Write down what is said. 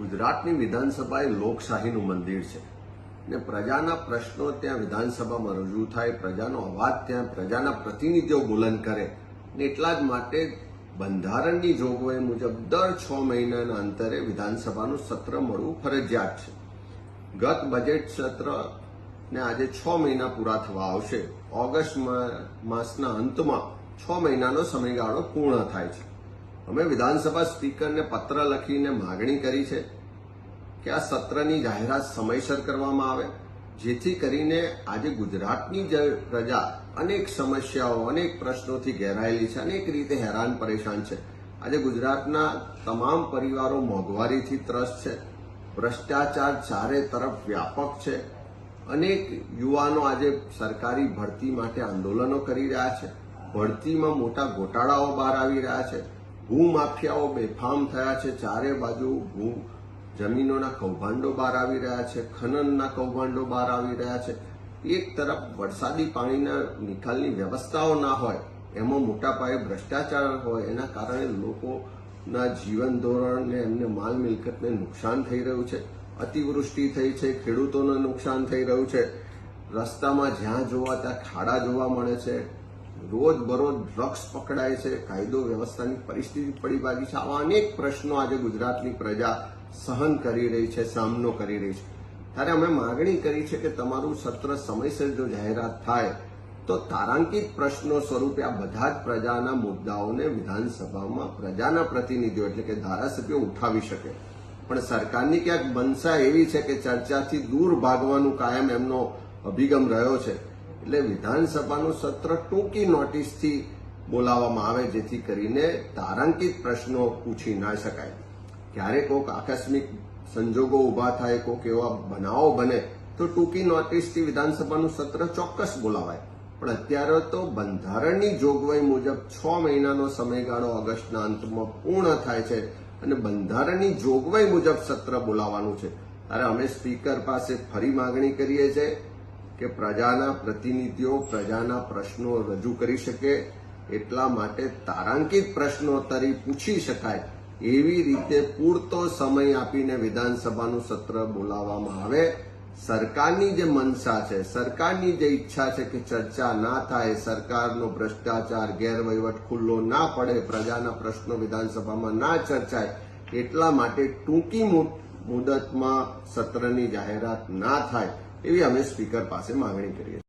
ગુજરાતની વિધાનસભા એ લોકશાહીનું મંદિર છે. ને પ્રજાના પ્રશ્નો ત્યાં વિધાનસભામાં રજૂ થાય, પ્રજાનો અવાજ ત્યાં, પ્રજાના પ્રતિનિધિઓ બુલંદ કરે ને એટલા જ માટે બંધારણની જોગવાઈ મુજબ દર છ મહિનાના અંતરે વિધાનસભાનું સત્ર મળવું ફરજિયાત છે. ગત બજેટ સત્ર ને આજે છ મહિના પૂરા થવા આવશે. ઓગસ્ટ માસના અંતમાં છ મહિનાનો સમયગાળો પૂર્ણ થાય છે. અમે વિધાનસભા સ્પીકરને પત્ર લખીને માગણી કરી છે કે આ સત્રની જાહેરાત સમયસર કરવામાં આવે, જેથી કરીને આજે ગુજરાતની પ્રજા અનેક સમસ્યાઓ, અનેક પ્રશ્નોથી ઘેરાયેલી છે, અનેક રીતે હેરાન પરેશાન છે. આજે ગુજરાતના તમામ પરિવારો મોંઘવારીથી ત્રસ્ત છે, ભ્રષ્ટાચાર ચારે તરફ વ્યાપક છે. અનેક યુવાનો આજે સરકારી ભરતી માટે આંદોલનો કરી રહ્યા છે. ભરતીમાં મોટા ગોટાળાઓ બહાર આવી રહ્યા છે. ભૂમાફિયાઓ બેફામ થયા છે. ચારે બાજુ ભૂ જમીનોના કૌભાંડો બહાર આવી રહ્યા છે. ખનનના કૌભાંડો બહાર આવી રહ્યા છે. એક તરફ વરસાદી પાણીના નિકાલની વ્યવસ્થાઓ ના હોય, એમાં મોટા પાયે ભ્રષ્ટાચાર હોય, એના કારણે લોકોના જીવન ધોરણને એમને માલ મિલકતને નુકસાન થઈ રહ્યું છે. અતિવૃષ્ટિ થઈ છે, ખેડૂતોને નુકસાન થઈ રહ્યું છે. રસ્તામાં જ્યાં જોવા ત્યાં ખાડા જોવા મળે છે. રોજ બરોજ ડ્રગ્સ પકડાય છે, કાયદો વ્યવસ્થાની પરિસ્થિતિ પડી ભાગી છે. આવા અનેક પ્રશ્નો આજે ગુજરાતની પ્રજા સહન કરી રહી છે, સામનો કરી રહી છે. ત્યારે અમે માગણી કરી છે કે તમારું સત્ર સમયસર જો જાહેરાત થાય, તો તારાંકિત પ્રશ્નો સ્વરૂપે આ બધા જ પ્રજાના મુદ્દાઓને વિધાનસભામાં પ્રજાના પ્રતિનિધિઓ એટલે કે ધારાસભ્યો ઉઠાવી શકે. પણ સરકારની ક્યાંક મનસા એવી છે કે ચર્ચાથી દૂર ભાગવાનું કાયમ એમનો અભિગમ રહ્યો છે. એટલે વિધાનસભાનું સત્ર ટૂંકી નોટિસથી બોલાવવામાં આવે, જેથી કરીને તારાંકિત પ્રશ્નો પૂછી ના શકાય. ક્યારેક કોઈક આકસ્મિક સંજોગો ઊભા થાય કોઈક એવા બનાવો બને, તો ટૂંકી નોટિસથી વિધાનસભાનું સત્ર ચોક્કસ બોલાવાય. પણ અત્યારે તો બંધારણની જોગવાઈ મુજબ છ મહિનાનો સમયગાળો ઓગસ્ટના અંતમાં પૂર્ણ થાય છે અને બંધારણની જોગવાઈ મુજબ સત્ર બોલાવવાનું છે. ત્યારે અમે સ્પીકર પાસે ફરી માગણી કરીએ છીએ કે પ્રજાના પ્રતિનિધિઓ પ્રજાના પ્રશ્નો રજૂ કરી શકે એટલા માટે તારાંકિત પ્રશ્નોત્તરી પૂછી શકાય એવી રીતે પૂરતો સમય આપીને વિધાનસભાનું સત્ર બોલાવવામાં આવે. સરકારની જે મનસા છે, સરકારની જે ઈચ્છા છે કે ચર્ચા ના થાય, સરકારનો ભ્રષ્ટાચાર, ગેરવહીવટ ખુલ્લો ના પડે, પ્રજાના પ્રશ્નો વિધાનસભામાં ના ચર્ચાય એટલા માટે ટૂંકી મુદતમાં સત્રની જાહેરાત ના થાય. એવી અમે સ્પીકર પાસે માંગણી કરીએ